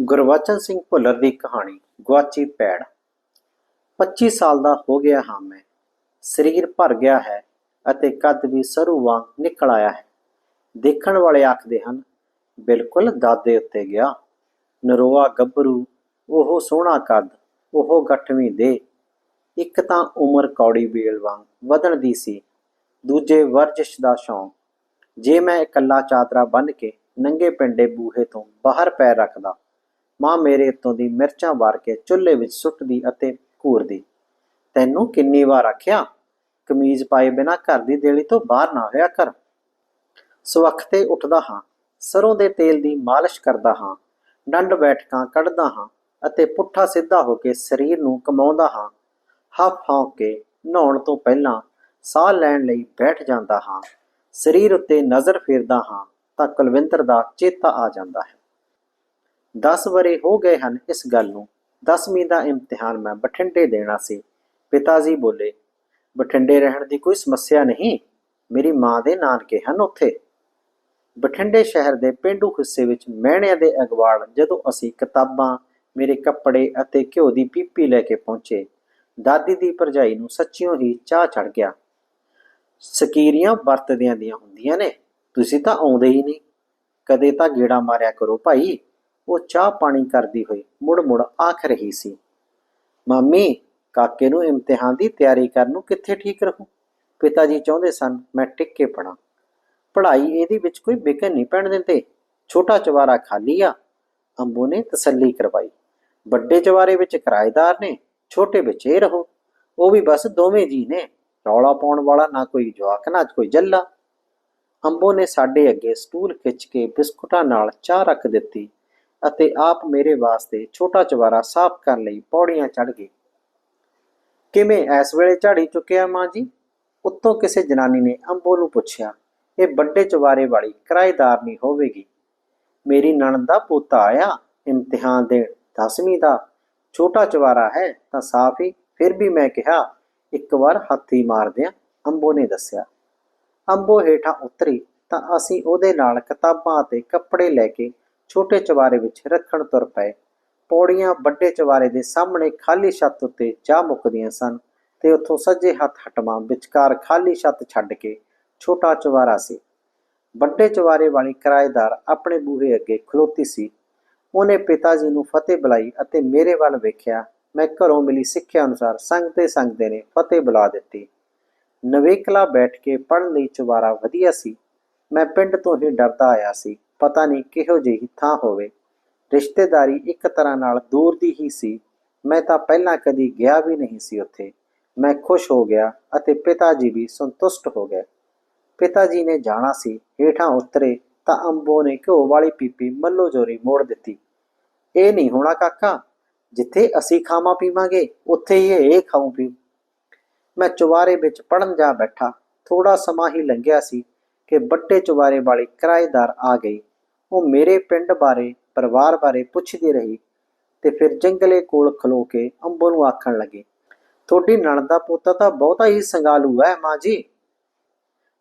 ਗੁਰਬਚਨ ਸਿੰਘ ਭੁੱਲਰ ਦੀ ਕਹਾਣੀ, ਗੁਆਚੀ ਪੈੜ 25 ਸਾਲ ਦਾ ਹੋ ਗਿਆ ਹਾਂ ਮੈਂ। ਸਰੀਰ ਭਰ ਗਿਆ ਹੈ ਅਤੇ ਕੱਦ ਵੀ ਸਰੂ ਵਾਂਗ ਨਿਕਲ ਆਇਆ ਹੈ। ਦੇਖਣ ਵਾਲੇ ਆਖਦੇ ਹਨ, ਬਿਲਕੁਲ ਦਾਦੇ ਉੱਤੇ ਗਿਆ। ਨਰੋਆ ਗੱਭਰੂ, ਉਹ ਸੋਹਣਾ ਕੱਦ, ਉਹ ਗੱਠਵੀਂ ਦੇ। ਇੱਕ ਤਾਂ ਉਮਰ ਕੌੜੀ ਬੇਲ ਵਾਂਗ ਵਧਣ ਦੀ ਸੀ, ਦੂਜੇ ਵਰਜਿਸ਼ ਦਾ ਸ਼ੌਂਕ। ਜੇ ਮੈਂ ਇਕੱਲਾ ਚਾਦਰਾ ਬੰਨ੍ਹ ਕੇ ਨੰਗੇ ਪਿੰਡੇ ਬੂਹੇ ਤੋਂ ਬਾਹਰ ਪੈਰ ਰੱਖਦਾ ਮਾਂ ਮੇਰੇ ਉੱਤੋਂ ਦੀ ਮਿਰਚਾਂ ਵਾਰ ਕੇ ਚੁੱਲ੍ਹੇ ਵਿੱਚ ਸੁੱਟਦੀ ਅਤੇ ਘੂਰਦੀ। ਤੈਨੂੰ ਕਿੰਨੀ ਵਾਰ ਆਖਿਆ, ਕਮੀਜ਼ ਪਾਏ ਬਿਨਾ ਘਰ ਦੀ ਦੇਲੀ ਤੋਂ ਬਾਹਰ ਨਾ ਹੋਇਆ ਕਰ। ਸਵਖਤੇ ਉੱਠਦਾ ਹਾਂ, ਸਰੋਂ ਦੇ ਤੇਲ ਦੀ ਮਾਲਿਸ਼ ਕਰਦਾ ਹਾਂ, ਡੰਡ ਬੈਠਕਾਂ ਕੱਢਦਾ ਹਾਂ ਅਤੇ ਪੁੱਠਾ ਸਿੱਧਾ ਹੋ ਕੇ ਸਰੀਰ ਨੂੰ ਕਮਾਉਂਦਾ ਹਾਂ। ਹੱਫ ਹੌਂਕ ਕੇ ਨਹਾਉਣ ਤੋਂ ਪਹਿਲਾਂ ਸਾਹ ਲੈਣ ਲਈ ਬੈਠ ਜਾਂਦਾ ਹਾਂ। ਸਰੀਰ ਉੱਤੇ ਨਜ਼ਰ ਫੇਰਦਾ ਹਾਂ ਤਾਂ ਕੁਲਵਿੰਦਰ ਦਾ ਚੇਤਾ ਆ ਜਾਂਦਾ ਹੈ। 10 ਵਰੇ ਹੋ ਗਏ ਹਨ ਇਸ ਗੱਲ ਨੂੰ। 10ਵੀਂ ਦਾ ਇਮਤਿਹਾਨ ਮੈਂ ਬਠਿੰਡੇ ਦੇਣਾ ਸੀ। ਪਿਤਾ ਜੀ ਬੋਲੇ, ਬਠਿੰਡੇ ਰਹਿਣ ਦੀ ਕੋਈ ਸਮੱਸਿਆ ਨਹੀਂ। ਮੇਰੀ ਮਾਂ ਦੇ ਨਾਨਕੇ ਹਨ ਉੱਥੇ। ਬਠਿੰਡੇ ਸ਼ਹਿਰ ਦੇ ਪਿੰਡੂ ਹਿੱਸੇ ਵਿੱਚ ਮਹਿਣਿਆਂ ਦੇ ਅਗਵਾੜ ਜਦੋਂ ਅਸੀਂ ਕਿਤਾਬਾਂ, ਮੇਰੇ ਕੱਪੜੇ ਅਤੇ ਘਿਓ ਦੀ ਪੀਪੀ ਲੈ ਕੇ ਪਹੁੰਚੇ, ਦਾਦੀ ਦੀ ਭਰਜਾਈ ਨੂੰ ਸੱਚਿਓ ਹੀ ਚਾਹ ਚੜ ਗਿਆ। ਸਕੀਰੀਆਂ ਵਰਤਦਿਆਂ ਦੀਆਂ ਹੁੰਦੀਆਂ ਨੇ, ਤੁਸੀਂ ਤਾਂ ਆਉਂਦੇ ਹੀ ਨਹੀਂ। ਕਦੇ ਤਾਂ ਗੇੜਾ ਮਾਰਿਆ ਕਰੋ ਭਾਈ। ਉਹ ਚਾਹ ਪਾਣੀ ਕਰਦੀ ਹੋਈ ਮੁੜ ਮੁੜ ਆਖ ਰਹੀ ਸੀ, ਮਾਮੀ, ਕਾਕੇ ਨੂੰ ਇਮਤਿਹਾਨ ਦੀ ਤਿਆਰੀ ਕਰਨ ਨੂੰ ਕਿੱਥੇ ਠੀਕ ਰਹੂ? ਪਿਤਾ ਜੀ ਚਾਹੁੰਦੇ ਸਨ ਮੈਂ ਟਿਕ ਕੇ ਪੜਾਂ। ਪੜ੍ਹਾਈ ਇਹਦੇ ਵਿੱਚ ਕੋਈ ਵਿਕਨ ਨਹੀਂ ਪੈਣ ਦਿੰਦੇ। ਛੋਟਾ ਚਵਾਰਾ ਖਾਲੀ ਆ। ਅੰਬੂ ਨੇ ਤਸੱਲੀ ਕਰਵਾਈ। ਵੱਡੇ ਚਵਾਰੇ ਵਿੱਚ ਕਿਰਾਏਦਾਰ ਨੇ, ਛੋਟੇ ਵਿੱਚ ਇਹ ਰਹੋ। ਉਹ ਵੀ ਬਸ ਦੋਵੇਂ ਜੀ ਨੇ। ਰੌਲਾ ਪਾਉਣ ਵਾਲਾ ਨਾ ਕੋਈ ਜਵਾਕ, ਨਾ ਕੋਈ ਜੱਲਾ। ਅੰਬੋ ਨੇ ਸਾਡੇ ਅੱਗੇ ਸਟੂਲ ਖਿੱਚ ਕੇ ਬਿਸਕੁਟਾਂ ਨਾਲ ਚਾਹ ਰੱਖ ਦਿੱਤੀ। ਅਤੇ ਆਪ ਮੇਰੇ ਵਾਸਤੇ ਛੋਟਾ ਚਵਾਰਾ ਸਾਫ਼ ਕਰਨ ਲਈ ਪੌੜੀਆਂ ਚੜ ਗਈ ਕਿਵੇਂ ਇਸ ਵੇਲੇ ਝਾੜੀ ਚੁੱਕਿਆ ਮਾਂ ਜੀ? ਉੱਤੋਂ ਕਿਸੇ ਜਨਾਨੀ ਨੇ ਅੰਬੋ ਨੂੰ ਪੁੱਛਿਆ, ਇਹ ਵੱਡੇ ਚਵਾਰੇ ਵਾਲੀ ਕਿਰਾਏਦਾਰ ਨਹੀਂ ਹੋਵੇਗੀ? ਮੇਰੀ ਨਣਦ ਦਾ ਪੋਤਾ ਆਇਆ, ਇਮਤਿਹਾਨ ਦੇ 10ਵੀਂ ਦਾ। ਛੋਟਾ ਚਵਾਰਾ ਹੈ ਤਾਂ ਸਾਫ਼ ਹੀ, ਫਿਰ ਵੀ ਮੈਂ ਕਿਹਾ, ਇੱਕ ਵਾਰ ਹੱਥੀ ਮਾਰਦਿਆਂ ਅੰਬੋ ਨੇ ਦੱਸਿਆ, ਅੰਬੋ ਹੇਠਾਂ ਉਤਰੀ ਤਾਂ ਅਸੀਂ ਉਹਦੇ ਨਾਲ ਕਿਤਾਬਾਂ ਅਤੇ ਕੱਪੜੇ ਲੈ ਕੇ ਛੋਟੇ ਚਵਾਰੇ ਵਿੱਚ ਰੱਖਣ ਤੁਰ ਪਏ। ਪੌੜੀਆਂ ਵੱਡੇ ਚਵਾਰੇ ਦੇ ਸਾਹਮਣੇ ਖਾਲੀ ਛੱਤ ਉੱਤੇ ਜਾ ਮੁੱਕਦੀਆਂ ਸਨ ਤੇ ਉੱਥੋਂ ਸੱਜੇ ਹੱਥ ਹਟਵਾਂ ਵਿਚਕਾਰ ਖਾਲੀ ਛੱਤ ਛੱਡ ਕੇ ਛੋਟਾ ਚਵਾਰਾ ਸੀ। ਵੱਡੇ ਚਵਾਰੇ ਵਾਲੀ ਕਿਰਾਏਦਾਰ ਆਪਣੇ ਬੂਹੇ ਅੱਗੇ ਖਲੋਤੀ ਸੀ। ਉਹਨੇ ਪਿਤਾ ਜੀ ਨੂੰ ਫਤਿਹ ਬੁਲਾਈ ਅਤੇ ਮੇਰੇ ਵੱਲ ਵੇਖਿਆ। ਮੈਂ ਘਰੋਂ ਮਿਲੀ ਸਿੱਖਿਆ ਅਨੁਸਾਰ ਸੰਗਤੇ ਸੰਗਦੇ ਨੇ ਫਤਿਹ ਬੁਲਾ ਦਿੱਤੀ। ਨਵੇਕਲਾ ਬੈਠ ਕੇ ਪੜ੍ਹਨ ਲਈ ਚਵਾਰਾ ਵਧੀਆ ਸੀ। ਮੈਂ ਪਿੰਡ ਤੋਂ ਹੀ ਡਰਦਾ ਆਇਆ ਸੀ। ਪਤਾ ਨਹੀਂ ਕਿਹੋ ਜਿਹੀ ਥਾਂ ਹੋਵੇ। ਰਿਸ਼ਤੇਦਾਰੀ ਇੱਕ ਤਰ੍ਹਾਂ ਨਾਲ ਦੂਰ ਦੀ ਹੀ ਸੀ। ਮੈਂ ਤਾਂ ਪਹਿਲਾਂ ਕਦੀ ਗਿਆ ਵੀ ਨਹੀਂ ਸੀ ਉੱਥੇ। ਮੈਂ ਖੁਸ਼ ਹੋ ਗਿਆ ਅਤੇ ਪਿਤਾ ਜੀ ਵੀ ਸੰਤੁਸ਼ਟ ਹੋ ਗਏ। ਪਿਤਾ ਜੀ ਨੇ ਜਾਣਾ ਸੀ। ਹੇਠਾਂ ਉਤਰੇ ਤਾਂ ਅੰਬੋ ਨੇ ਘਿਓ ਵਾਲੀ ਪੀਪੀ ਮੱਲੋ ਜੋਰੀ ਮੋੜ ਦਿੱਤੀ। ਇਹ ਨਹੀਂ ਹੋਣਾ ਕਾਕਾ, ਜਿੱਥੇ ਅਸੀਂ ਖਾਵਾਂ ਪੀਵਾਂਗੇ, ਉੱਥੇ ਹੀ ਇਹ ਖਾਉ ਪੀ ਮੈਂ ਚੁਬਾਰੇ ਵਿੱਚ ਪੜਨ ਜਾ ਬੈਠਾ। ਥੋੜਾ ਸਮਾਂ ਹੀ ਲੰਘਿਆ ਸੀ ਕਿ ਵੱਡੇ ਚੁਬਾਰੇ ਵਾਲੀ ਕਿਰਾਏਦਾਰ ਆ ਗਈ। ਉਹ ਮੇਰੇ ਪਿੰਡ ਬਾਰੇ, ਪਰਿਵਾਰ ਬਾਰੇ ਪੁੱਛਦੀ ਰਹੀ ਤੇ ਫਿਰ ਜੰਗਲੇ ਕੋਲ ਖਲੋ ਕੇ ਅੰਬੋ ਨੂੰ ਆਖਣ ਲੱਗੀ, ਤੁਹਾਡੀ ਨਣਦ ਦਾ ਪੋਤਾ ਤਾਂ ਬਹੁਤਾ ਹੀ ਸੰਗਾਲੂ ਹੈ, ਮਾਂ ਜੀ।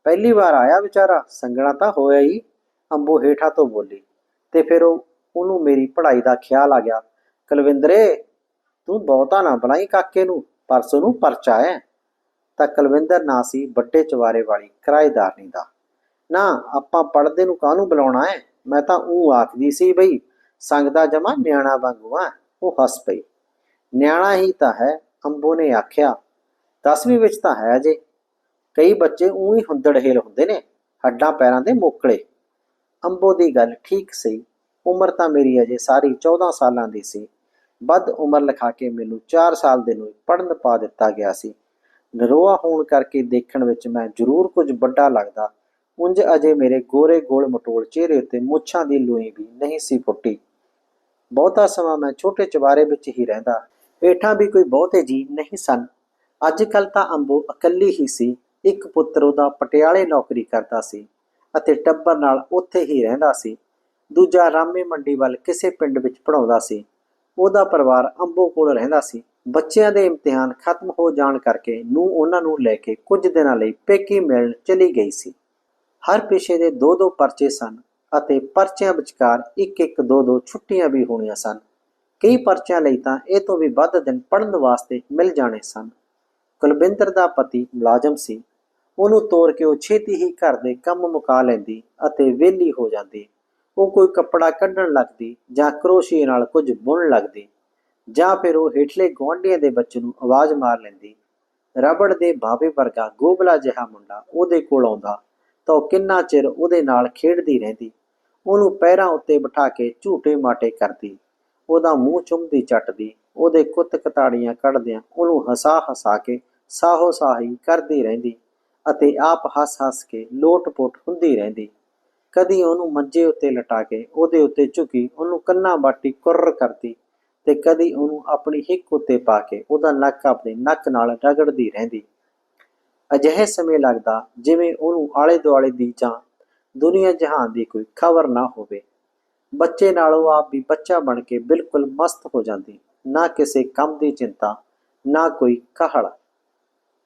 ਪਹਿਲੀ ਵਾਰ ਆਇਆ ਵਿਚਾਰਾ, ਸੰਗਣਾ ਤਾਂ ਹੋਇਆ ਹੀ। ਅੰਬੋ ਹੇਠਾਂ ਤੋਂ ਬੋਲੀ ਤੇ ਫਿਰ ਉਹ, ਉਹਨੂੰ ਮੇਰੀ ਪੜ੍ਹਾਈ ਦਾ ਖਿਆਲ ਆ ਗਿਆ, ਕੁਲਵਿੰਦਰੇ, ਤੂੰ ਬਹੁਤਾ ਨਾ ਬਣਾਈ ਕਾਕੇ ਨੂੰ ਪਰਸੋਂ ਨੂੰ ਪਰਚਾ ਹੈ। ਤਾਂ ਕੁਲਵਿੰਦਰ ਨਾ ਸੀ ਵੱਡੇ ਚਵਾਰੇ ਵਾਲੀ ਕਿਰਾਏਦਾਰਨੀ ਦਾ, ਨਾ, ਆਪਾਂ ਪੜਦੇ ਨੂੰ ਕਾਹਨੂੰ ਬੁਲਾਉਣਾ ਹੈ? ਮੈਂ ਤਾਂ ਉਹ ਆਖਦੀ ਸੀ ਬਈ, ਸੰਗ ਦਾ ਜਮਾ ਨਿਆਣਾ ਵਾਂਗੂ ਆ, ਉਹ ਹੱਸ ਪਈ। ਨਿਆਣਾ ਹੀ ਤਾਂ ਹੈ, ਅੰਬੋ ਨੇ ਆਖਿਆ। 10ਵੀਂ ਵਿੱਚ ਤਾਂ ਹੈ ਜੇ। ਕਈ ਬੱਚੇ ਉਹੀ ਹੀ ਹੁੰਦੜਹੇਲ ਹੁੰਦੇ ਨੇ, ਹੱਡਾਂ ਪੈਰਾਂ ਦੇ ਮੋਕਲੇ। ਅੰਬੋ ਦੀ ਗੱਲ ਠੀਕ ਸੀ। ਉਮਰ ਤਾਂ ਮੇਰੀ ਅਜੇ ਸਾਰੀ 14 ਸਾਲਾਂ ਦੀ ਸੀ। ਵੱਧ ਉਮਰ ਲਿਖਾ ਕੇ ਮੈਨੂੰ 4 ਸਾਲ ਦੇ ਨੂੰ ਪੜਨ ਪਾ ਦਿੱਤਾ ਗਿਆ ਸੀ। ਨਰੋਆ ਹੋਣ ਕਰਕੇ ਦੇਖਣ ਵਿੱਚ ਮੈਂ ਜ਼ਰੂਰ ਕੁਝ ਵੱਡਾ ਲੱਗਦਾ। ਉਂਝ ਅਜੇ ਮੇਰੇ ਗੋਰੇ ਗੋਲ ਮਟੋਲ ਚਿਹਰੇ ਉੱਤੇ ਮੁੱਛਾਂ ਦੀ ਲੂਈ ਵੀ ਨਹੀਂ ਸੀ ਫੁੱਟੀ। ਬਹੁਤਾ ਸਮਾਂ ਮੈਂ ਛੋਟੇ ਚਵਾਰੇ ਵਿੱਚ ਹੀ ਰਹਿੰਦਾ। ਹੇਠਾਂ ਵੀ ਕੋਈ ਬਹੁਤੇ ਜੀ ਨਹੀਂ ਸਨ। ਅੱਜ ਕੱਲ ਤਾਂ ਅੰਬੋ ਇਕੱਲੀ ਹੀ ਸੀ। ਇੱਕ ਪੁੱਤਰ ਉਹਦਾ ਪਟਿਆਲੇ ਨੌਕਰੀ ਕਰਦਾ ਸੀ ਅਤੇ ਟੱਬਰ ਨਾਲ ਉੱਥੇ ਹੀ ਰਹਿੰਦਾ ਸੀ। ਦੂਜਾ ਰਾਮੇ ਮੰਡੀ ਵੱਲ ਕਿਸੇ ਪਿੰਡ ਵਿੱਚ ਪੜਾਉਂਦਾ ਸੀ। ਉਹਦਾ ਪਰਿਵਾਰ ਅੰਬੋ ਕੋਲ ਰਹਿੰਦਾ ਸੀ। ਬੱਚਿਆਂ ਦੇ ਇਮਤਿਹਾਨ ਖਤਮ ਹੋ ਜਾਣ ਕਰਕੇ ਨੂੰ ਉਹਨਾਂ ਨੂੰ ਲੈ ਕੇ ਕੁਝ ਦਿਨਾਂ ਲਈ ਪੇਕੀ ਮਿਲਣ ਚਲੀ ਗਈ ਸੀ। ਹਰ ਪੇਸ਼ੇ ਦੇ ਦੋ ਦੋ ਪਰਚੇ ਸਨ ਅਤੇ ਪਰਚਿਆਂ ਵਿਚਕਾਰ ਇੱਕ ਇੱਕ ਦੋ ਦੋ ਛੁੱਟੀਆਂ ਵੀ ਹੋਣੀਆਂ ਸਨ। ਕਈ ਪਰਚਿਆਂ ਲਈ ਤਾਂ ਇਹ ਤੋਂ ਵੀ ਵੱਧ ਦਿਨ ਪੜ੍ਹਨ ਵਾਸਤੇ ਮਿਲ ਜਾਣੇ ਸਨ। ਕੁਲਵਿੰਦਰ ਦਾ ਪਤੀ ਮੁਲਾਜ਼ਮ ਸੀ। ਉਹਨੂੰ ਤੋਰ ਕੇ ਉਹ ਛੇਤੀ ਹੀ ਘਰ ਦੇ ਕੰਮ ਮੁਕਾ ਲੈਂਦੀ ਅਤੇ ਵਿਹਲੀ ਹੋ ਜਾਂਦੀ। ਉਹ ਕੋਈ ਕੱਪੜਾ ਕੱਢਣ ਲੱਗਦੀ ਜਾਂ ਕਰੋਸ਼ੀਏ ਨਾਲ ਕੁਝ ਬੁਣਨ ਲੱਗਦੀ ਜਾਂ ਫਿਰ ਉਹ ਹੇਠਲੇ ਗੁਆਂਢੀਆਂ ਦੇ ਬੱਚੇ ਨੂੰ ਆਵਾਜ਼ ਮਾਰ ਲੈਂਦੀ। ਰਬੜ ਦੇ ਬਾਵੇ ਵਰਗਾ ਗੋਬਲਾ ਜਿਹਾ ਮੁੰਡਾ ਉਹਦੇ ਕੋਲ ਆਉਂਦਾ ਤਾਂ ਉਹ ਕਿੰਨਾ ਚਿਰ ਉਹਦੇ ਨਾਲ ਖੇਡਦੀ ਰਹਿੰਦੀ। ਉਹਨੂੰ ਪੈਰਾਂ ਉੱਤੇ ਬਿਠਾ ਕੇ ਝੂਟੇ ਮਾਟੇ ਕਰਦੀ। ਉਹਦਾ ਮੂੰਹ ਚੁੰਮਦੀ ਚੱਟਦੀ। ਉਹਦੇ ਕੁੱਤ ਕਤਾੜੀਆਂ ਕੱਢਦਿਆਂ ਉਹਨੂੰ ਹਸਾ ਹਸਾ ਕੇ ਸਾਹੋ ਸਾਹੀ ਕਰਦੀ ਰਹਿੰਦੀ ਅਤੇ ਆਪ ਹੱਸ-ਹੱਸ ਕੇ ਲੋਟ-ਪੋਟ ਹੁੰਦੀ ਰਹਿੰਦੀ। ਕਦੀ ਉਹਨੂੰ ਮੰਜੇ ਉੱਤੇ ਲਟਾ ਕੇ ਉਹਦੇ ਉੱਤੇ ਝੁਕੀ ਉਹਨੂੰ ਕੰਨਾਂ ਬਾਟੀ ਕੁਰਰ ਕਰਦੀ ਤੇ ਕਦੀ ਉਹਨੂੰ ਆਪਣੀ ਹਿੱਕ ਉੱਤੇ ਪਾ ਕੇ ਉਹਦਾ ਨੱਕ ਆਪਣੇ ਨੱਕ ਨਾਲ ਰਗੜਦੀ ਰਹਿੰਦੀ। ਅਜਿਹੇ ਸਮੇਂ ਲੱਗਦਾ ਜਿਵੇਂ ਉਹਨੂੰ ਆਲੇ ਦੁਆਲੇ ਦੀ ਜਾਂ ਦੁਨੀਆ ਜਹਾਨ ਦੀ ਕੋਈ ਖਬਰ ਨਾ ਹੋਵੇ। ਬੱਚੇ ਨਾਲੋਂ ਆਪ ਵੀ ਬੱਚਾ ਬਣ ਕੇ ਬਿਲਕੁਲ ਮਸਤ ਹੋ ਜਾਂਦੀ, ਨਾ ਕਿਸੇ ਕੰਮ ਦੀ ਚਿੰਤਾ, ਨਾ ਕੋਈ ਕਾਹਲ।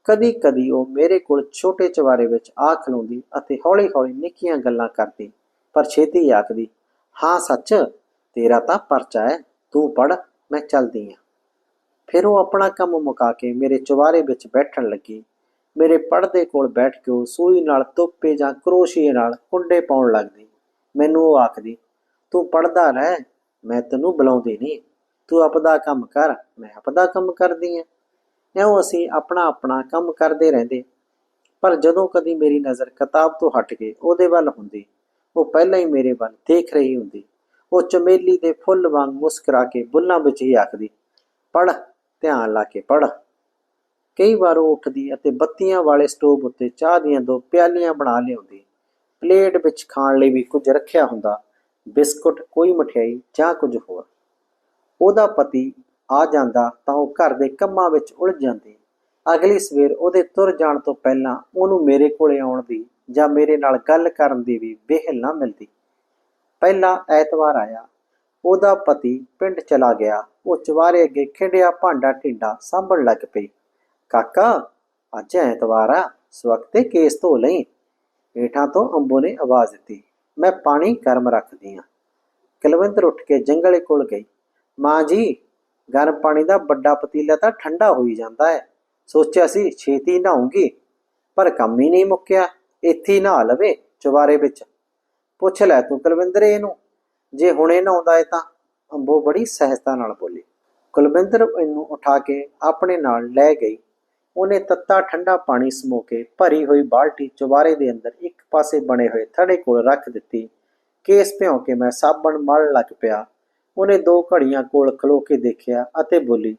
ਕਦੀ ਕਦੀ ਉਹ ਮੇਰੇ ਕੋਲ ਛੋਟੇ ਚਵਾਰੇ ਵਿੱਚ ਆ ਖਲੋਂਦੀ ਅਤੇ ਹੌਲੀ ਹੌਲੀ ਨਿੱਕੀਆਂ ਗੱਲਾਂ ਕਰਦੀ, ਪਰ ਛੇਤੀ ਆਖਦੀ, ਹਾਂ, ਸੱਚ, ਤੇਰਾ ਤਾਂ ਪਰਚਾ ਹੈ, ਤੂੰ ਪੜ ਮੈਂ ਚੱਲਦੀ ਹਾਂ। ਫਿਰ ਉਹ ਆਪਣਾ ਕੰਮ ਮੁਕਾ ਕੇ ਮੇਰੇ ਚਵਾਰੇ ਵਿੱਚ ਬੈਠਣ ਲੱਗੀ। ਮੇਰੇ ਪੜਦੇ ਕੋਲ ਬੈਠ ਕੇ ਉਹ ਸੂਈ ਨਾਲ ਤੋਪੇ ਜਾਂ ਕਰੋਸ਼ੀਏ ਨਾਲ ਕੁੰਡੇ ਪਾਉਣ ਲੱਗਦੀ। ਮੈਨੂੰ ਉਹ ਆਖਦੀ, ਤੂੰ ਪੜਦਾ ਰਹਿ, ਮੈਂ ਤੈਨੂੰ ਬੁਲਾਉਂਦੀ ਨਹੀਂ ਤੂੰ ਆਪਦਾ ਕੰਮ ਕਰ, ਮੈਂ ਆਪਦਾ ਕੰਮ ਕਰਦੀ ਹਾਂ ਇਉਂ ਅਸੀਂ ਆਪਣਾ ਆਪਣਾ ਕੰਮ ਕਰਦੇ ਰਹਿੰਦੇ। ਪਰ ਜਦੋਂ ਕਦੀ ਮੇਰੀ ਨਜ਼ਰ ਕਿਤਾਬ ਤੋਂ ਹਟ ਕੇ ਉਹਦੇ ਵੱਲ ਹੁੰਦੀ, ਉਹ ਪਹਿਲਾਂ ਹੀ ਮੇਰੇ ਵੱਲ ਦੇਖ ਰਹੀ ਹੁੰਦੀ। ਉਹ ਚਮੇਲੀ ਦੇ ਫੁੱਲ ਵਾਂਗ ਮੁਸਕਰਾ ਕੇ ਬੁੱਲਾਂ ਵਿੱਚ ਹੀ ਆਖਦੀ ਪੜ ਧਿਆਨ ਲਾ ਕੇ ਪੜ ਕਈ ਵਾਰ ਉਹ ਉੱਠਦੀ ਅਤੇ ਬੱਤੀਆਂ ਵਾਲੇ ਸਟੋਵ ਉੱਤੇ ਚਾਹ ਦੀਆਂ ਦੋ ਪਿਆਲੀਆਂ ਬਣਾ ਲਿਆਉਂਦੀ। ਪਲੇਟ ਵਿੱਚ ਖਾਣ ਲਈ ਵੀ ਕੁਝ ਰੱਖਿਆ ਹੁੰਦਾ। ਬਿਸਕੁਟ, ਕੋਈ ਮਠਿਆਈ ਜਾਂ ਕੁਝ ਹੋਰ। ਉਹਦਾ ਪਤੀ ਆ ਜਾਂਦਾ ਤਾਂ ਉਹ ਘਰ ਦੇ ਕੰਮਾਂ ਵਿੱਚ ਉਲਝ ਜਾਂਦੀ। ਅਗਲੀ ਸਵੇਰ ਉਹਦੇ ਤੁਰ ਜਾਣ ਤੋਂ ਪਹਿਲਾਂ ਉਹਨੂੰ ਮੇਰੇ ਕੋਲੇ ਆਉਣ ਦੀ ਜਾਂ ਮੇਰੇ ਨਾਲ ਗੱਲ ਕਰਨ ਦੀ ਵੀ ਵਿਹਲ ਨਾ ਮਿਲਦੀ। ਪਹਿਲਾ ਐਤਵਾਰ ਆਇਆ। ਉਹਦਾ ਪਤੀ ਪਿੰਡ ਚਲਾ ਗਿਆ। ਉਹ ਚਵਾਰੇ ਅੱਗੇ ਖਿੰਡਿਆ ਭਾਂਡਾ ਢਿੰਡਾ ਸਾਂਭਣ ਲੱਗ ਪਈ। ਕਾਕਾ, ਅੱਜ ਐਤਵਾਰ ਆ ਸਵਖਤੇ ਕੇਸ ਧੋ ਲਈ। ਹੇਠਾਂ ਤੋਂ ਅੰਬੋ ਨੇ ਆਵਾਜ਼ ਦਿੱਤੀ, ਮੈਂ ਪਾਣੀ ਗਰਮ ਰੱਖਦੀ ਹਾਂ ਕੁਲਵਿੰਦਰ ਉੱਠ ਕੇ ਜੰਗਲੇ ਕੋਲ ਗਈ। ਮਾਂ ਜੀ, ਗਰਮ ਪਾਣੀ ਦਾ ਵੱਡਾ ਪਤੀਲਾ ਤਾਂ ਠੰਡਾ ਹੋਈ ਜਾਂਦਾ ਹੈ ਸੋਚਿਆ ਸੀ ਛੇਤੀ ਨਹਾਉਂਗੀ, ਪਰ ਕੰਮ ਹੀ ਨਹੀਂ ਮੁੱਕਿਆ। ਇੱਥੇ ਨਹਾ ਲਵੇ ਚਵਾਰੇ ਵਿੱਚ। ਪੁੱਛ ਲੈ ਤੂੰ ਕੁਲਵਿੰਦਰ ਇਹਨੂੰ, ਜੇ ਹੁਣੇ ਨਹਾਉਂਦਾ ਏ ਤਾਂ? ਅੰਬੋ ਬੜੀ ਸਹਿਜਤਾ ਨਾਲ ਬੋਲੀ। ਕੁਲਵਿੰਦਰ ਇਹਨੂੰ ਉਠਾ ਕੇ ਆਪਣੇ ਨਾਲ ਲੈ ਗਈ। ਉਹਨੇ ਤੱਤਾ ਠੰਡਾ ਪਾਣੀ ਸਮੋ ਕੇ ਭਰੀ ਹੋਈ ਬਾਲਟੀ ਚੁਬਾਰੇ ਦੇ ਅੰਦਰ ਇੱਕ ਪਾਸੇ ਬਣੇ ਹੋਏ ਥੜੇ ਕੋਲ ਰੱਖ ਦਿੱਤੀ। ਕੇਸ ਭਿਉਂ ਕੇ ਮੈਂ ਸਾਬਣ ਮਲ ਲੱਗ ਪਿਆ। ਉਹਨੇ ਦੋ ਘੜੀਆਂ ਕੋਲ ਖਲੋ ਕੇ ਦੇਖਿਆ ਅਤੇ ਬੋਲੀ,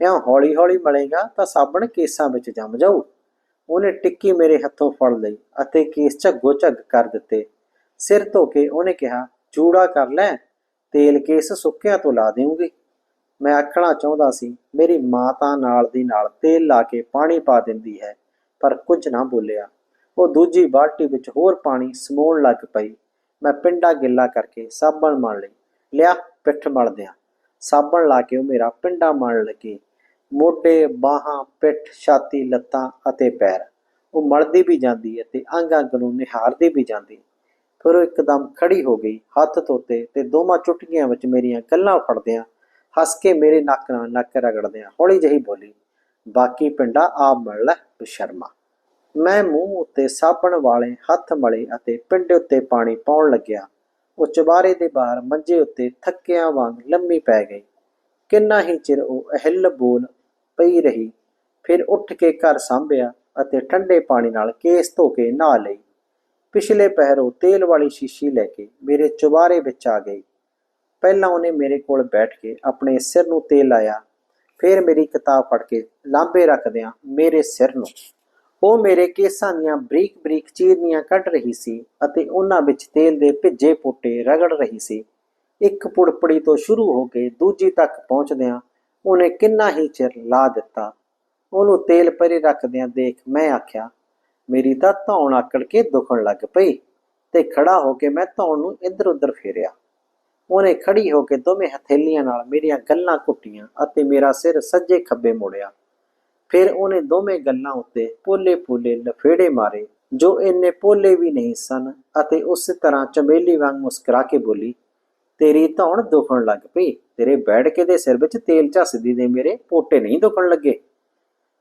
ਇਉਂ ਹੌਲੀ ਹੌਲੀ ਮਲੇਗਾ ਤਾਂ ਸਾਬਣ ਕੇਸਾਂ ਵਿੱਚ ਜੰਮ ਜਾਊ। ਉਹਨੇ ਟਿੱਕੀ ਮੇਰੇ ਹੱਥੋਂ ਫੜ ਲਈ ਅਤੇ ਕੇਸ ਝੱਗੋ ਝੱਗ ਕਰ ਦਿੱਤੇ। ਸਿਰ ਧੋ ਕੇ ਉਹਨੇ ਕਿਹਾ, ਚੂੜਾ ਕਰ ਲੈ, ਤੇਲ ਕੇਸ ਸੁੱਕਿਆਂ ਤੋਂ ਲਾ ਦੇਵਾਂਗੀ ਮੈਂ ਆਖਣਾ ਚਾਹੁੰਦਾ ਸੀ, ਮੇਰੀ ਮਾਂ ਤਾਂ ਨਾਲ ਦੀ ਨਾਲ ਤੇਲ ਲਾ ਕੇ ਪਾਣੀ ਪਾ ਦਿੰਦੀ ਹੈ, ਪਰ ਕੁਝ ਨਾ ਬੋਲਿਆ। ਉਹ ਦੂਜੀ ਬਾਲਟੀ ਵਿੱਚ ਹੋਰ ਪਾਣੀ ਸਮੋਣ ਲੱਗ ਪਈ। ਮੈਂ ਪਿੰਡਾ ਗਿੱਲਾ ਕਰਕੇ ਸਾਬਣ ਮਲ ਲਈ। ਲਿਆ, ਪਿੱਠ ਮਲਦਿਆਂ। ਸਾਬਣ ਲਾ ਕੇ ਉਹ ਮੇਰਾ ਪਿੰਡਾ ਮਲਣ ਲੱਗੀ। ਮੋਢੇ, ਬਾਹਾਂ, ਪਿੱਠ, ਛਾਤੀ, ਲੱਤਾਂ ਅਤੇ ਪੈਰ। ਉਹ ਮਲਦੀ ਵੀ ਜਾਂਦੀ ਅਤੇ ਅੰਗ ਅੰਗ ਨੂੰ ਨਿਹਾਰਦੀ ਵੀ ਜਾਂਦੀ। ਫਿਰ ਉਹ ਇੱਕਦਮ ਖੜੀ ਹੋ ਗਈ, ਹੱਥ ਧੋਤੇ ਤੇ ਦੋਵਾਂ ਚੁਟਕੀਆਂ ਵਿੱਚ ਮੇਰੀਆਂ ਗੱਲਾਂ ਫੜਦਿਆਂ ਹੱਸ ਕੇ ਮੇਰੇ ਨੱਕ ਨਾਲ ਨੱਕ ਰਗੜਦਿਆਂ ਹੌਲੀ ਜਿਹੀ ਬੋਲੀ, ਬਾਕੀ ਪਿੰਡਾ ਆਪ ਮਲ ਲੈ ਬਸ਼ਰਮਾ। ਮੈਂ ਮੂੰਹ ਉੱਤੇ ਸਾਬਣ ਵਾਲੇ, ਹੱਥ ਮਲੇ ਅਤੇ ਪਿੰਡੇ ਉੱਤੇ ਪਾਣੀ ਪਾਉਣ ਲੱਗਿਆ। ਉਹ ਚੁਬਾਰੇ ਦੇ ਬਾਹਰ ਮੰਜੇ ਉੱਤੇ ਥੱਕਿਆਂ ਵਾਂਗ ਲੰਮੀ ਪੈ ਗਈ। ਕਿੰਨਾ ਹੀ ਚਿਰ ਉਹ ਅਹਿਲ ਬੋਲ ਪਈ ਰਹੀ, ਫਿਰ ਉੱਠ ਕੇ ਘਰ ਸੰਭਿਆ ਅਤੇ ਠੰਡੇ ਪਾਣੀ ਨਾਲ ਕੇਸ ਧੋ ਕੇ ਨਹਾ ਲਈ। ਪਿਛਲੇ ਪਹਿਰ ਉਹ ਤੇਲ ਵਾਲੀ ਸ਼ੀਸ਼ੀ ਲੈ ਕੇ ਮੇਰੇ ਚੁਬਾਰੇ ਵਿੱਚ ਆ ਗਈ। ਪਹਿਲਾਂ ਉਹਨੇ ਮੇਰੇ ਕੋਲ ਬੈਠ ਕੇ ਆਪਣੇ ਸਿਰ ਨੂੰ ਤੇਲ ਲਾਇਆ, ਫਿਰ ਮੇਰੀ ਕਿਤਾਬ ਫੜ ਕੇ ਲਾਂਬੇ ਰੱਖਦਿਆਂ ਮੇਰੇ ਸਿਰ ਨੂੰ। ਉਹ ਮੇਰੇ ਕੇਸਾਂ ਦੀਆਂ ਬਰੀਕ ਬਰੀਕ ਚੀਰਨੀਆਂ ਕੱਢ ਰਹੀ ਸੀ ਅਤੇ ਉਹਨਾਂ ਵਿੱਚ ਤੇਲ ਦੇ ਭਿੱਜੇ ਪੋਟੇ ਰਗੜ ਰਹੀ ਸੀ। ਇੱਕ ਪੁੜਪੜੀ ਤੋਂ ਸ਼ੁਰੂ ਹੋ ਕੇ ਦੂਜੀ ਤੱਕ ਪਹੁੰਚਦਿਆਂ ਉਹਨੇ ਕਿੰਨਾ ਹੀ ਚਿਰ ਲਾ ਦਿੱਤਾ। ਉਹਨੂੰ ਤੇਲ ਪਰੇ ਰੱਖਦਿਆਂ ਦੇਖ ਮੈਂ ਆਖਿਆ, ਮੇਰੀ ਤਾਂ ਧੌਣ ਆਕੜ ਕੇ ਦੁਖਣ ਲੱਗ ਪਈ ਤੇ ਖੜਾ ਹੋ ਕੇ ਮੈਂ ਧੌਣ ਨੂੰ ਇੱਧਰ ਉੱਧਰ ਫੇਰਿਆ। ਉਹਨੇ ਖੜੀ ਹੋ ਕੇ ਦੋਵੇਂ ਹਥੇਲੀਆਂ ਨਾਲ ਮੇਰੀਆਂ ਗੱਲਾਂ ਕੁੱਟੀਆਂ ਅਤੇ ਮੇਰਾ ਸਿਰ ਸੱਜੇ ਖੱਬੇ ਮੋੜਿਆ। ਫਿਰ ਉਹਨੇ ਦੋਵੇਂ ਗੱਲਾਂ ਉੱਤੇ ਪੋਲੇ ਪੋਲੇ ਲਫੇੜੇ ਮਾਰੇ, ਜੋ ਇੰਨੇ ਪੋਲੇ ਵੀ ਨਹੀਂ ਸਨ ਅਤੇ ਉਸੇ ਤਰ੍ਹਾਂ ਚਮੇਲੀ ਵਾਂਗ ਮੁਸਕਰਾ ਕੇ ਬੋਲੀ, ਤੇਰੀ ਧੌਣ ਦੁਖਣ ਲੱਗ ਪਈ, ਤੇਰੇ ਬੈਠ ਕੇ ਦੇ ਸਿਰ ਵਿੱਚ ਤੇਲ ਝੱਸਦੀ ਦੇ ਮੇਰੇ ਪੋਟੇ ਨਹੀਂ ਦੁਖਣ ਲੱਗੇ।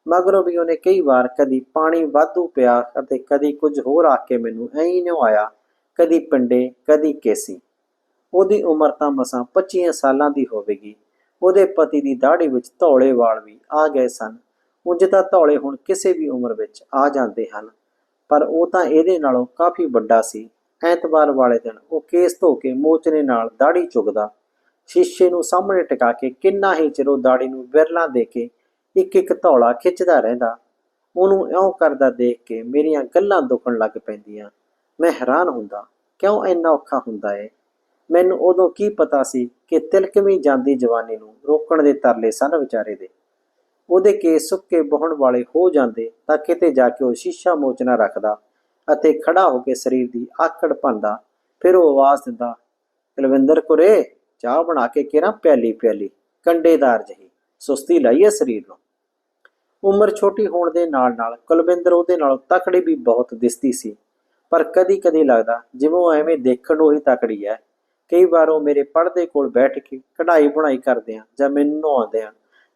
ਮਗਰੋਂ ਵੀ ਉਹਨੇ ਕਈ ਵਾਰ ਕਦੀ ਪਾਣੀ ਵਾਧੂ ਪਿਆ ਅਤੇ ਕਦੀ ਕੁਝ ਹੋਰ ਆ ਕੇ ਮੈਨੂੰ ਐਂ ਹੀ ਨਵਾਇਆ ਕਦੀ ਪਿੰਡੇ, ਕਦੀ ਕੇਸੀ। ਉਹਦੀ ਉਮਰ ਤਾਂ ਮਸਾਂ 25 ਸਾਲਾਂ ਦੀ ਹੋਵੇਗੀ। ਉਹਦੇ ਪਤੀ ਦੀ ਦਾੜੀ ਵਿੱਚ ਧੌਲੇ ਵਾਲ ਵੀ ਆ ਗਏ ਸਨ। ਉਂਝ ਤਾਂ ਧੌਲੇ ਹੁਣ ਕਿਸੇ ਵੀ ਉਮਰ ਵਿੱਚ ਆ ਜਾਂਦੇ ਹਨ। ਪਰ ਉਹ ਤਾਂ ਇਹਦੇ ਨਾਲੋਂ ਕਾਫੀ ਵੱਡਾ ਸੀ। ਐਤਵਾਰ ਵਾਲੇ ਦਿਨ ਉਹ ਕੇਸ ਧੋ ਕੇ ਮੋਚਨੇ ਨਾਲ ਦਾੜੀ ਚੁਗਦਾ ਸ਼ੀਸ਼ੇ ਨੂੰ ਸਾਹਮਣੇ ਟਿਕਾ ਕੇ ਕਿੰਨਾ ਹੀ ਚਿਰ ਉਹ ਦਾੜੀ ਨੂੰ ਵਿਰਲਾ ਦੇ ਕੇ ਇੱਕ ਇੱਕ ਧੌਲਾ ਖਿੱਚਦਾ ਰਹਿੰਦਾ। ਉਹਨੂੰ ਇਉਂ ਕਰਦਾ ਦੇਖ ਕੇ ਮੇਰੀਆਂ ਗੱਲਾਂ ਦੁਖਣ ਲੱਗ ਪੈਂਦੀਆਂ। ਮੈਂ ਹੈਰਾਨ ਹੁੰਦਾ, ਕਿਉਂ ਇੰਨਾ ਔਖਾ ਹੁੰਦਾ ਏ? ਮੈਨੂੰ ਉਦੋਂ ਕੀ ਪਤਾ ਸੀ ਕਿ ਤਿਲਕਵੀਂ ਜਾਂਦੀ ਜਵਾਨੀ ਨੂੰ ਰੋਕਣ ਦੇ ਤਰਲੇ ਸਨ ਵਿਚਾਰੇ ਦੇ। ਉਹਦੇ ਕੇਸ ਸੁੱਕੇ ਬਹੁਣ ਵਾਲੇ ਹੋ ਜਾਂਦੇ ਤਾਂ ਕਿਤੇ ਜਾ ਕੇ ਉਹ ਸ਼ੀਸ਼ਾ ਮੋਚਨਾ ਰੱਖਦਾ ਅਤੇ ਖੜਾ ਹੋ ਕੇ ਸਰੀਰ ਦੀ ਆਕੜ ਭੰਦਾ ਫਿਰ ਉਹ ਆਵਾਜ਼ ਦਿੰਦਾ, ਕੁਲਵਿੰਦਰ ਕੁਰੇ, ਚਾਹ ਬਣਾ ਕੇ ਕਿਹੜਾ ਪਿਆਲੀ ਪਿਆਲੀ ਕੰਡੇਦਾਰ ਜਹੀ, ਸੁਸਤੀ ਲਾਈਏ ਸਰੀਰ ਨੂੰ? ਉਮਰ ਛੋਟੀ ਹੋਣ ਦੇ ਨਾਲ ਨਾਲ ਕੁਲਵਿੰਦਰ ਉਹਦੇ ਨਾਲੋਂ ਤਕੜੀ ਵੀ ਬਹੁਤ ਦਿਸਦੀ ਸੀ, ਪਰ ਕਦੀ ਕਦੀ ਲੱਗਦਾ ਜਿਵੇਂ ਉਹ ਐਵੇਂ ਦੇਖਣ ਨੂੰ ਹੀ ਤਕੜੀ ਹੈ ਕਈ ਵਾਰ ਉਹ ਮੇਰੇ ਪਰਦੇ ਕੋਲ ਬੈਠ ਕੇ ਕਢਾਈ ਬੁਣਾਈ ਕਰਦੇ ਆ ਜਾਂ ਮੈਨੂੰ ਨਹਾਉਂਦੇ ਆ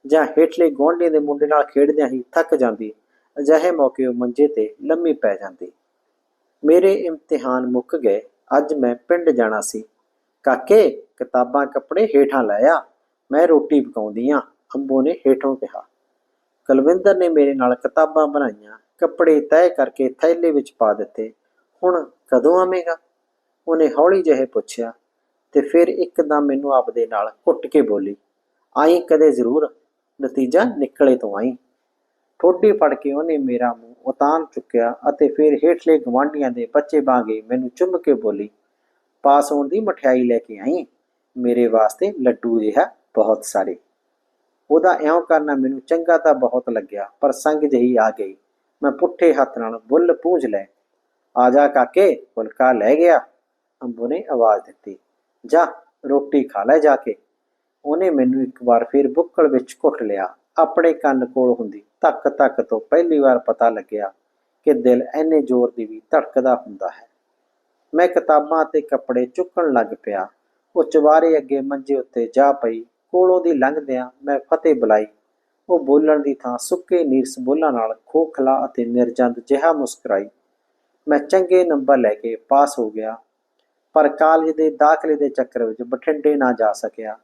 ਜਾਂ ਹੇਠਲੇ ਗੁਆਂਢੀ ਦੇ ਮੁੰਡੇ ਨਾਲ ਖੇਡਦਿਆਂ ਹੀ ਥੱਕ ਜਾਂਦੀ ਅਜਿਹੇ ਮੌਕੇ ਉਹ ਮੰਜੇ ਤੇ ਲੰਮੀ ਪੈ ਜਾਂਦੀ। ਮੇਰੇ ਇਮਤਿਹਾਨ ਮੁੱਕ ਗਏ। ਅੱਜ ਮੈਂ ਪਿੰਡ ਜਾਣਾ ਸੀ। ਕਾਕੇ, ਕਿਤਾਬਾਂ, ਕੱਪੜੇ ਹੇਠਾਂ ਲੈ ਆ। ਮੈਂ ਰੋਟੀ ਪਕਾਉਂਦੀ ਆ, ਅੰਬੋ ਨੇ ਹੇਠੋਂ ਕਿਹਾ। ਕੁਲਵਿੰਦਰ ਨੇ ਮੇਰੇ ਨਾਲ ਕਿਤਾਬਾਂ ਬਣਾਈਆਂ, ਕੱਪੜੇ ਤੈਅ ਕਰਕੇ ਥੈਲੇ ਵਿੱਚ ਪਾ ਦਿੱਤੇ। ਹੁਣ ਕਦੋਂ ਆਵੇਂਗਾ? ਉਹਨੇ ਹੌਲੀ ਜਿਹੇ ਪੁੱਛਿਆ। ਤੇ ਫਿਰ ਇੱਕਦਮ ਮੈਨੂੰ ਆਪਦੇ ਨਾਲ ਘੁੱਟ ਕੇ ਬੋਲੀ, ਆਈ ਕਦੇ ਜ਼ਰੂਰ ਨਤੀਜਾ ਨਿਕਲੇ ਤੋਂ ਆਈ। ਠੋਡੀ ਫੜ ਕੇ ਉਹਨੇ ਮੇਰਾ ਮੂੰਹ ਉਤਾਨ ਚੁੱਕਿਆ ਅਤੇ ਫਿਰ ਹੇਠਲੇ ਗਵਾਂਢੀਆਂ ਦੇ ਬੱਚੇ ਵਾਂਗੇ ਮੈਨੂੰ ਚੁੰਮ ਕੇ ਬੋਲੀ, ਪਾਸ ਹੋਣ ਦੀ ਮਠਿਆਈ ਲੈ ਕੇ ਆਈ? ਮੇਰੇ ਵਾਸਤੇ ਲੱਡੂ ਜਿਹਾ ਬਹੁਤ ਸਾਰੇ। ਉਹਦਾ ਇਉਂ ਕਰਨਾ ਮੈਨੂੰ ਚੰਗਾ ਤਾਂ ਬਹੁਤ ਲੱਗਿਆ, ਪਰ ਸੰਗ ਜਹੀ ਆ ਗਈ। ਮੈਂ ਪੁੱਠੇ ਹੱਥ ਨਾਲ ਬੁੱਲ ਪੂੰਝ ਲੈ, ਆ ਜਾ ਕਾਕੇ, ਫੁਲਕਾ ਲੈ ਗਿਆ। ਅੰਬੂ ਨੇ ਆਵਾਜ਼ ਦਿੱਤੀ। ਜਾ, ਰੋਟੀ ਖਾ ਲੈ ਜਾ ਕੇ। ਉਹਨੇ ਮੈਨੂੰ ਇੱਕ ਵਾਰ ਫਿਰ ਬੁੱਕਲ ਵਿੱਚ ਘੁੱਟ ਲਿਆ। ਆਪਣੇ ਕੰਨ ਕੋਲ ਹੁੰਦੀ ਧੱਕ ਧੱਕ ਤੋਂ ਪਹਿਲੀ ਵਾਰ ਪਤਾ ਲੱਗਿਆ ਕਿ ਦਿਲ ਐਨੇ ਜ਼ੋਰ ਦੀ ਵੀ ਧੜਕਦਾ ਹੁੰਦਾ ਹੈ। ਮੈਂ ਕਿਤਾਬਾਂ ਤੇ ਕੱਪੜੇ ਚੁੱਕਣ ਲੱਗ ਪਿਆ। ਉਹ ਚਵਾਰੇ ਅੱਗੇ ਮੰਜੇ ਉੱਤੇ ਜਾ ਪਈ। ਕੋਲੋਂ ਦੀ ਲੰਘਦਿਆਂ ਮੈਂ ਫਤਿਹ ਬੁਲਾਈ। ਉਹ ਬੋਲਣ ਦੀ ਥਾਂ ਸੁੱਕੇ ਨੀਰਸ ਬੋਲਾਂ ਨਾਲ ਖੋਖਲਾ ਅਤੇ ਨਿਰਜੰਦ ਜਿਹਾ ਮੁਸਕਰਾਈ। ਮੈਂ ਚੰਗੇ ਨੰਬਰ ਲੈ ਕੇ ਪਾਸ ਹੋ ਗਿਆ। ਪਰ ਕਾਲਜ ਦੇ ਦਾਖਲੇ ਦੇ ਚੱਕਰ ਵਿੱਚ ਬਠਿੰਡੇ ਨਾ ਜਾ ਸਕਿਆ।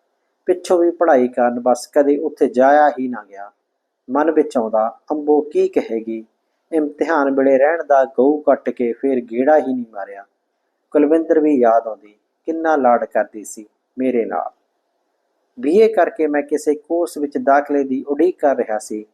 ਪਿੱਛੋਂ ਵੀ ਪੜ੍ਹਾਈ ਕਾਰਨ ਬਸ ਕਦੇ ਉੱਥੇ ਜਾਇਆ ਹੀ ਨਾ ਗਿਆ। ਮਨ ਵਿੱਚ ਆਉਂਦਾ, ਅੰਬੋ ਕੀ ਕਹੇਗੀ? ਇਮਤਿਹਾਨ ਵੇਲੇ ਰਹਿਣ ਦਾ ਗਊ ਕੱਟ ਕੇ ਫੇਰ ਗੇੜਾ ਹੀ ਨਹੀਂ ਮਾਰਿਆ। ਕੁਲਵਿੰਦਰ ਵੀ ਯਾਦ ਆਉਂਦੀ, ਕਿੰਨਾ ਲਾਡ ਕਰਦੀ ਸੀ ਮੇਰੇ ਨਾਲ। ਬੀਏ ਕਰਕੇ ਮੈਂ ਕਿਸੇ ਕੋਰਸ ਵਿੱਚ ਦਾਖਲੇ ਦੀ ਉਡੀਕ ਕਰ ਰਿਹਾ ਸੀ।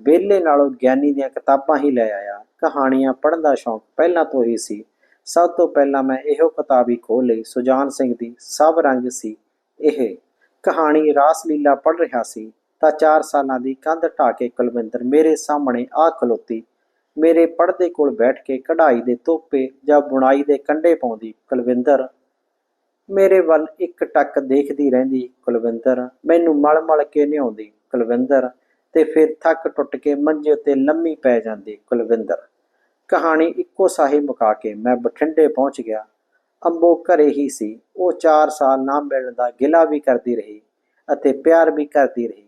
ਵਿਹਲੇ ਨਾਲੋਂ ਗਿਆਨੀ ਦੀਆਂ ਕਿਤਾਬਾਂ ਹੀ ਲੈ ਆਇਆ। ਕਹਾਣੀਆਂ ਪੜ੍ਹਨ ਦਾ ਸ਼ੌਂਕ ਪਹਿਲਾਂ ਤੋਂ ਹੀ ਸੀ। ਸਭ ਤੋਂ ਪਹਿਲਾਂ ਮੈਂ ਇਹੋ ਕਿਤਾਬ ਹੀ ਖੋਲ ਲਈ, ਸੁਜਾਨ ਸਿੰਘ ਦੀ, ਸਭ ਰੰਗ ਸੀ ਇਹ। ਕਹਾਣੀ ਰਾਸ ਲੀਲਾ ਪੜ੍ਹ ਰਿਹਾ ਸੀ ਤਾਂ 4 ਸਾਲਾਂ ਦੀ ਕੰਧ ਢਾ ਕੇ ਕੁਲਵਿੰਦਰ ਮੇਰੇ ਸਾਹਮਣੇ ਆ ਖਲੋਤੀ। ਮੇਰੇ ਪਰਦੇ ਕੋਲ ਬੈਠ ਕੇ ਕਢਾਈ ਦੇ ਤੋਪੇ ਜਾਂ ਬੁਣਾਈ ਦੇ ਕੰਡੇ ਪਾਉਂਦੀ ਕੁਲਵਿੰਦਰ। ਮੇਰੇ ਵੱਲ ਇੱਕ ਟੱਕ ਦੇਖਦੀ ਰਹਿੰਦੀ ਕੁਲਵਿੰਦਰ। ਮੈਨੂੰ ਮਲ-ਮਲ ਕੇ ਨਿਹਾਉਂਦੀ ਕੁਲਵਿੰਦਰ ਤੇ ਫਿਰ ਥੱਕ ਟੁੱਟ ਕੇ ਮੰਜੇ ਉੱਤੇ ਲੰਮੀ ਪੈ ਜਾਂਦੀ ਕੁਲਵਿੰਦਰ। ਕਹਾਣੀ ਇੱਕੋ ਸਾਹੀ ਮੁਕਾ ਕੇ ਮੈਂ ਬਠਿੰਡੇ ਪਹੁੰਚ ਗਿਆ। ਅੰਬੋ ਘਰੇ ਹੀ ਸੀ। ਉਹ 4 ਸਾਲ ਨਾ ਮਿਲਣ ਦਾ ਗਿਲਾ ਵੀ ਕਰਦੀ ਰਹੀ ਅਤੇ ਪਿਆਰ ਵੀ ਕਰਦੀ ਰਹੀ।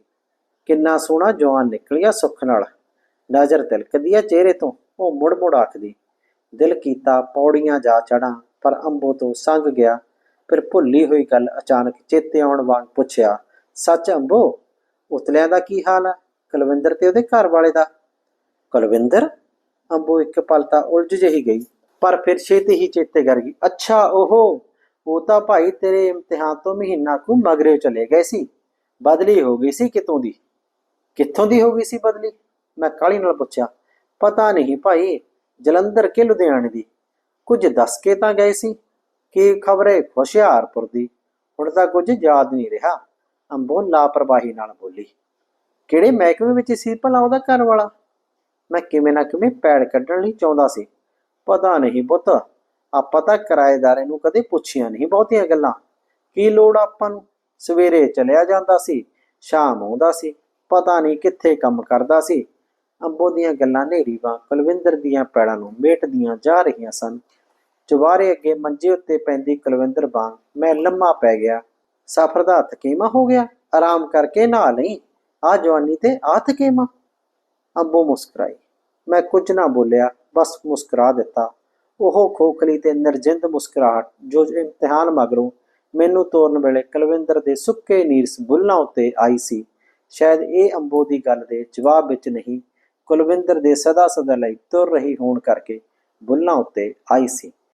ਕਿੰਨਾ ਸੋਹਣਾ ਜਵਾਨ ਨਿਕਲਿਆ ਸੁੱਖ ਨਾਲ। ਨਜ਼ਰ ਤਿਲਕਦੀ ਆ ਚਿਹਰੇ ਤੋਂ। ਉਹ ਮੁੜ ਮੁੜ ਆਖਦੀ, ਦਿਲ ਕੀਤਾ ਪੌੜੀਆਂ ਜਾ ਚੜਾਂ ਪਰ ਅੰਬੋ ਤੋਂ ਸੰਗ ਗਿਆ। ਫਿਰ ਭੁੱਲੀ ਹੋਈ ਗੱਲ ਅਚਾਨਕ ਚੇਤੇ ਆਉਣ ਵਾਂਗ ਪੁੱਛਿਆ, ਸੱਚ ਅੰਬੋ, ਉਤਲਿਆਂ ਦਾ ਕੀ ਹਾਲ ਹੈ ਕੁਲਵਿੰਦਰ ਤੇ ਉਹਦੇ ਘਰ ਵਾਲੇ ਦਾ? ਕੁਲਵਿੰਦਰ? ਅੰਬੋ ਇੱਕ ਪਲ ਤਾਂ ਉਲਝ ਜਿਹੀ ਗਈ, ਪਰ ਫਿਰ ਛੇਤੀ ਹੀ ਚੇਤੇ ਕਰ ਗਈ, ਅੱਛਾ ਉਹ ਉਹ ਤਾਂ ਭਾਈ ਤੇਰੇ ਇਮਤਿਹਾਨ ਤੋਂ ਮਹੀਨਾ ਕੁ ਮਗਰੇ ਚਲੇ ਗਏ ਸੀ, ਬਦਲੀ ਹੋ ਗਈ ਸੀ ਕਿਤੋਂ ਦੀ? ਕਿੱਥੋਂ ਦੀ ਹੋ ਗਈ ਸੀ ਬਦਲੀ? ਮੈਂ ਕਾਲੀ ਨਾਲ ਪੁੱਛਿਆ, ਪਤਾ ਨਹੀਂ ਭਾਈ, ਜਲੰਧਰ ਕੇ ਲੁਧਿਆਣੇ ਦੀ? ਕੁਝ ਦੱਸ ਕੇ ਤਾਂ ਗਏ ਸੀ, ਕਿ ਖਬਰ ਹੈ ਹੁਸ਼ਿਆਰਪੁਰ ਦੀ? ਹੁਣ ਤਾਂ ਕੁਝ ਯਾਦ ਨਹੀਂ ਰਿਹਾ, ਅੰਬੋ ਲਾਪਰਵਾਹੀ ਨਾਲ ਬੋਲੀ, ਕਿਹੜੇ ਮਹਿਕਮੇ ਵਿੱਚ ਸੀ ਭਲਾ ਉਹਦਾ ਘਰ ਵਾਲਾ ਮੈਂ ਕਿਵੇਂ ਨਾ ਕਿਵੇਂ ਪੈੜ ਕੱਢਣ ਲਈ ਚਾਹੁੰਦਾ ਸੀ। ਪਤਾ ਨਹੀਂ ਪੁੱਤ, ਆਪਾਂ ਤਾਂ ਕਿਰਾਏਦਾਰੇ ਨੂੰ ਕਦੇ ਪੁੱਛਿਆ ਨਹੀਂ ਬਹੁਤੀਆਂ ਗੱਲਾਂ। ਕੀ ਲੋੜ ਆਪਾਂ ਨੂੰ? ਸਵੇਰੇ ਚਲਿਆ ਜਾਂਦਾ ਸੀ, ਸ਼ਾਮ ਆਉਂਦਾ ਸੀ, ਪਤਾ ਨਹੀਂ ਕਿੱਥੇ ਕੰਮ ਕਰਦਾ ਸੀ। ਅੰਬੋ ਦੀਆਂ ਗੱਲਾਂ ਨੇਰੀ ਵਾਂ ਕੁਲਵਿੰਦਰ ਦੀਆਂ ਪੈੜਾਂ ਨੂੰ ਮੇਟਦੀਆਂ ਜਾ ਰਹੀਆਂ ਸਨ। ਚੁਬਾਰੇ ਅੱਗੇ ਮੰਜੇ ਉੱਤੇ ਪੈਂਦੀ ਕੁਲਵਿੰਦਰ ਵਾਂਗ ਮੈਂ ਲੰਮਾ ਪੈ ਗਿਆ। ਸਫਰ ਦਾ ਹੱਥ ਥਕੇਮਾ ਹੋ ਗਿਆ? ਆਰਾਮ ਕਰਕੇ ਨਹਾ ਲਈ। ਆ ਜਵਾਨੀ ਤੇ ਆ ਥਕੇਮਾ। ਅੰਬੋ ਮੁਸਕਰਾਈ। ਮੈਂ ਕੁਝ ਨਾ ਬੋਲਿਆ, ਬਸ ਮੁਸਕਰਾ ਦਿੱਤਾ। ਉਹ ਖੋਖਲੀ ਤੇ ਨਿਰਜਿੰਦ ਮੁਸਕਰਾਹਟ, ਜੋ ਇਮਤਿਹਾਨ ਮਗਰੋਂ ਮੈਨੂੰ ਤੋਰਨ ਵੇਲੇ ਕੁਲਵਿੰਦਰ ਦੇ ਸੁੱਕੇ ਨੀਰਸ ਬੁੱਲਾਂ ਉੱਤੇ ਆਈ ਸੀ। ਸ਼ਾਇਦ ਇਹ ਅੰਬੋ ਦੀ ਗੱਲ ਦੇ ਜਵਾਬ ਵਿੱਚ ਨਹੀਂ, ਕੁਲਵਿੰਦਰ ਦੇ ਸਦਾ ਸਦਾ ਲਈ ਤੁਰ ਰਹੀ ਹੋਣ ਕਰਕੇ ਬੁੱਲਾਂ ਉੱਤੇ ਆਈ ਸੀ।